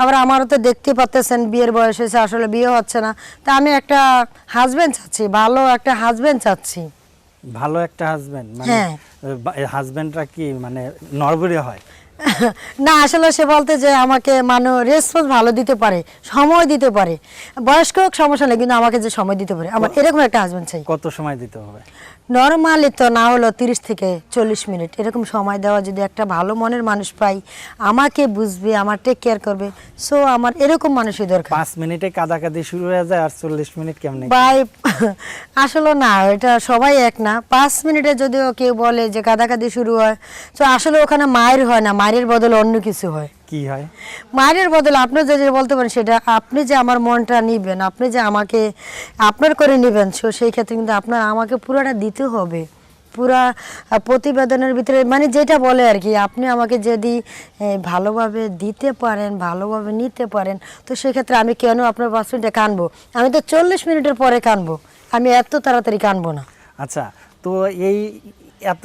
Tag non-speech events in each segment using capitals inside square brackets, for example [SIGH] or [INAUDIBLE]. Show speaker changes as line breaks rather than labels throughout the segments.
আবার আমারও তো দেখতে পাচ্তেছেন বিয়ের বয়স হয়েছে আসলে বিয়ে হচ্ছে না। তা আমি একটা হাজবেন্ড চাচ্ছি ভালো একটা হাজবেন্ড চাচ্ছি।
ভালো একটা হাজবেন্ড মানে
হ্যাঁ।
হাজবেন্ডরা কি মানে নরবরে হয়? [LAUGHS]
না আসলে সে বলতে যে আমাকে মানে রেসপন্স ভালো দিতে পারে সময় দিতে পারে। বয়স্ক সমস্যা নেই কিন্তু আমাকে যে সময় দিতে পারে আমার এরকম একটা হাজবেন্ড চাই।
কত সময় দিতে হবে?
নর্মালি তো না হলো তিরিশ থেকে চল্লিশ মিনিট। এরকম সময় দেওয়া যদি একটা ভালো মনের মানুষ পাই আমাকে বুঝবে আমার টেক কেয়ার করবে। সো আমার এরকম মানুষই দরকার।
পাঁচ মিনিটে কাদাকাদি শুরু হয়ে যায় আর চল্লিশ মিনিট কেমন?
বাই আসলে না এটা সবাই এক না। পাঁচ মিনিটে যদিও কেউ বলে যে কাদাকাদি শুরু হয় তো আসলে ওখানে মায়ের হয় না মায়ের বদলে অন্য কিছু হয়।
কি হয়?
মায়ের বদলে আপনি যে বলতে পারেন সেটা আপনি যে আমার মনটা নিবেন আপনি যে আমাকে আপনার করে নেবেন সেই ক্ষেত্রে কিন্তু আপনার আমাকে পুরোটা দিতে হবে। পুরা প্রতিবেদনের ভিতরে মানে যেটা বলে আর কি আপনি আমাকে যদি ভালোভাবে দিতে পারেন ভালোভাবে নিতে পারেন তো সেক্ষেত্রে আমি কেন আপনার পাঁচ মিনিটে কানবো? আমি তো চল্লিশ মিনিটের পরে কানবো। আমি এত তাড়াতাড়ি কানবো না।
আচ্ছা তো এই এত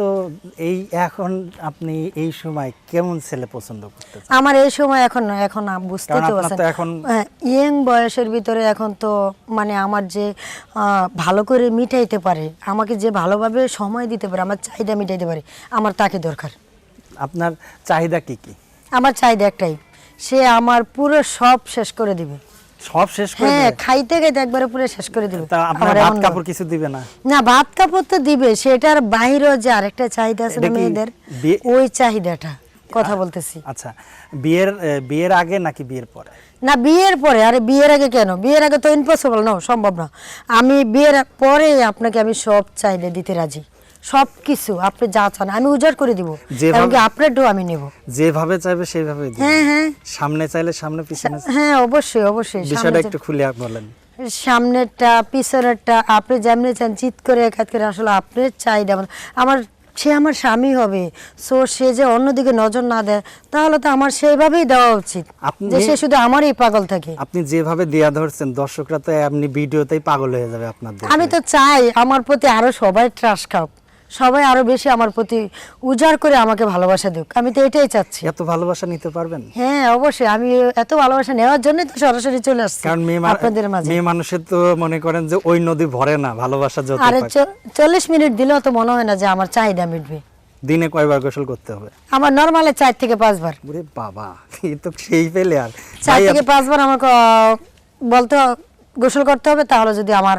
এই এখন আপনি এই সময় কেমন ছেলে পছন্দ করতে
আমার এই সময় এখন এখন বুঝতে তো
এখন-
ইয়ং বয়সের ভিতরে এখন তো মানে আমার যে ভালো করে মিটাইতে পারে আমাকে যে ভালোভাবে সময় দিতে পারে আমার চাহিদা মিটাইতে পারে আমার তাকে দরকার।
আপনার চাহিদা কি কি?
আমার চাহিদা একটাই সে আমার পুরো সব শেষ করে দিবে।
সব শেষ করে
হ্যাঁ খাইতে খাইতে একবারে পুরো শেষ করে দিবে।
তা আপনার ভাত কাপড় কিছু দিবে না?
না ভাত কাপড় তো দিবে সেটার বাইরেও যে আরেকটা চাহিদা আছে মেয়েদের ওই চাহিদাটা কথা বলতেছি।
আচ্ছা বিয়ের বিয়ের আগে নাকি বিয়ের পরে?
না বিয়ের পরে আরে বিয়ের আগে কেন? বিয়ের আগে তো ইম্পসিবল না সম্ভব না। আমি বিয়ের পরে আপনাকে আমি সব চাইলে দিতে রাজি। সব কিছু আপনি যা চান আমি উজাড় করে দিব।
যেভাবে-
আপনার ডো আমি নেব।
যেভাবে চাইবে সেইভাবে।
হ্যাঁ হ্যাঁ।
সামনে চাইলে সামনে পিছনে
হ্যাঁ অবশ্যই অবশ্যই
বিষয়টা একটু খুলে বলেন।
সামনেরটা পিছনেরটা আপনি যেমনি চান চিত করে একাত করে আসলে আপনার চাহিদা। আমার সে আমার স্বামী হবে সো সে যে অন্যদিকে নজর না দেয় তাহলে তো আমার সেইভাবেই দেওয়া উচিত
আপনি-
যে সে শুধু আমারই পাগল থাকে।
আপনি যেভাবে দেয়া ধরছেন দর্শকরা তো এমনি ভিডিওতেই পাগল হয়ে যাবে আপনার
আমি তো চাই আমার প্রতি আরও সবাই ট্রাস খাও সবাই আরও বেশি আমার প্রতি উজাড় করে আমাকে ভালোবাসা দিক। আমি তো এটাই চাচ্ছি।
এত ভালোবাসা নিতে পারবেন?
হ্যাঁ অবশ্যই। আমি এত ভালোবাসা নেওয়ার জন্য তো সরাসরি চলে আসছি
কারণ মেয়ে
আপনাদের মাঝে।
মেয়ে মানুষের তো মনে করেন যে ওই নদী ভরে না ভালোবাসা যত
আরে
পাক।
চ- চল্লিশ মিনিট দিলেও তো মনে হয় না যে আমার চাহিদা মিটবে।
দিনে কয়বার গোসল করতে হবে?
আমার নর্মালে চার থেকে পাঁচবার।
ওরে বাবা এ তো সেই পেলে আর
চার থেকে
আপ-
পাঁচবার আমাকে বলতে গোসল করতে হবে তাহলে যদি আমার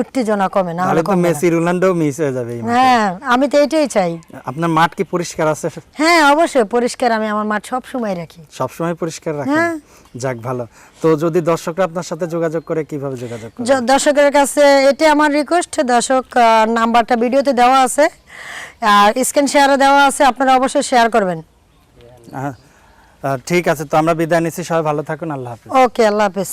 উত্তেজনা কমে না
তাহলে
হলে
তো মেসি রোনাল্ডো মিস হয়ে যাবে
হ্যাঁ আমি তো এটাই চাই।
আপনার মাঠ কি পরিষ্কার আছে?
হ্যাঁ অবশ্যই পরিষ্কার আমি আমার মাঠ সব সময় রাখি।
সবসময় পরিষ্কার রাখেন?
হ্যাঁ।
যাক ভালো। তো যদি দর্শকরা আপনার সাথে যোগাযোগ করে কীভাবে যোগাযোগ করে?
দর্শকের কাছে এটা আমার রিকোয়েস্ট দর্শক নাম্বারটা ভিডিওতে দেওয়া আছে। আর স্ক্রিন শেয়ারও দেওয়া আছে আপনারা অবশ্যই শেয়ার করবেন।
ঠিক আছে তো আমরা বিদায় নিচ্ছি। সবাই ভালো থাকুন আল্লাহ হাফিজ।
ওকে আল্লাহ হাফিজ।